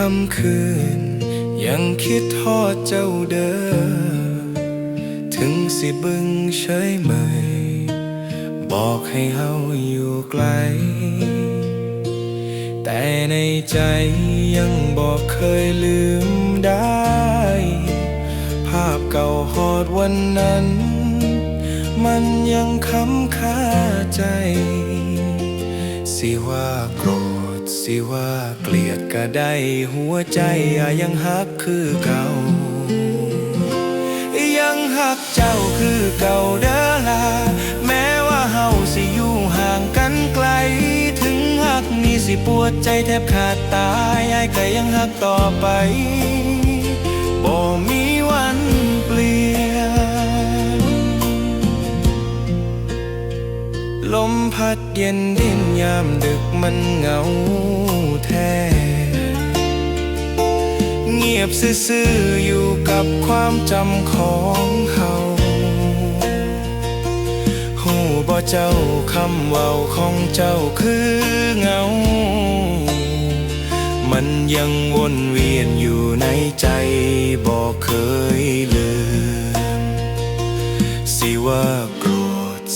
ค่ำคืน ยังคิดทอดเจ้าเด้อ ถึงสิบึงเฉยเมยบอกให้เฮาอยู่ไกล แต่ในใจยังบอกเคยลืมได้ ภาพเก่าหอดวันนั้น มันยังค้ำคาใจ สิว่าโกรธ สิว่าเกลียดก็ได้หัวใจยังฮักคือเก่า ยังหักเจ้าคือเก่าเด้อลาแม้ว่าเฮาสิอยู่ห่างกันไกล ถึงหักนี่สิปวดใจแทบขาดตายไอ้ายก็ยังหักต่อไปบ่มีวัน ดเย็นดินยามดึกมันเหงาแท้ เงียบซื่อๆอยู่กับความจำของเขาหูบ่เจ้าคำเว้าของเจ้าคือเงา มันยังวนเวียนอยู่ในใจบ่เคยลืมสิว่า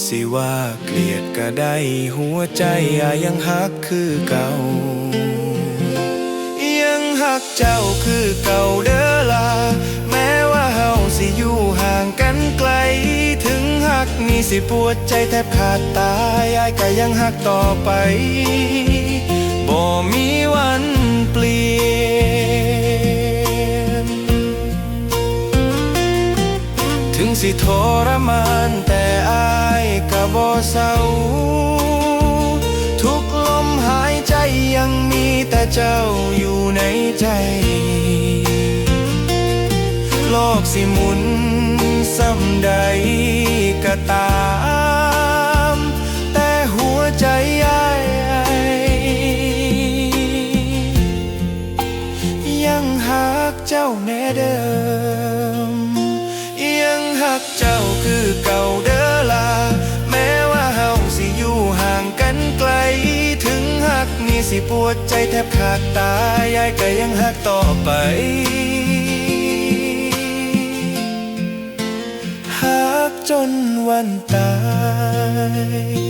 สิว่าเกลียดก็ได้หัวใจอะยังฮักคือเก่า ยังหักเจ้าคือเก่าเด้อลา แม้ว่าเฮาสิอยู่ห่างกันไกล ถึงหักนี่สิปวดใจแทบขาดตายอายก็ยังหักต่อไปบ่มีวันเปลี่ยน ถึงสิทรมานแต่ ก็บ่เศร้า ทุกลมหายใจยังมีแต่เจ้าอยู่ในใจ โลกสิหมุนซ้ำใดก็ตาม แต่หัวใจอายยังหักเจ้าแน่เดิม ยังหักเจ้าคือ สิปวดใจแทบขาดตายยายก็ยังหักต่อไปหักจนวันตาย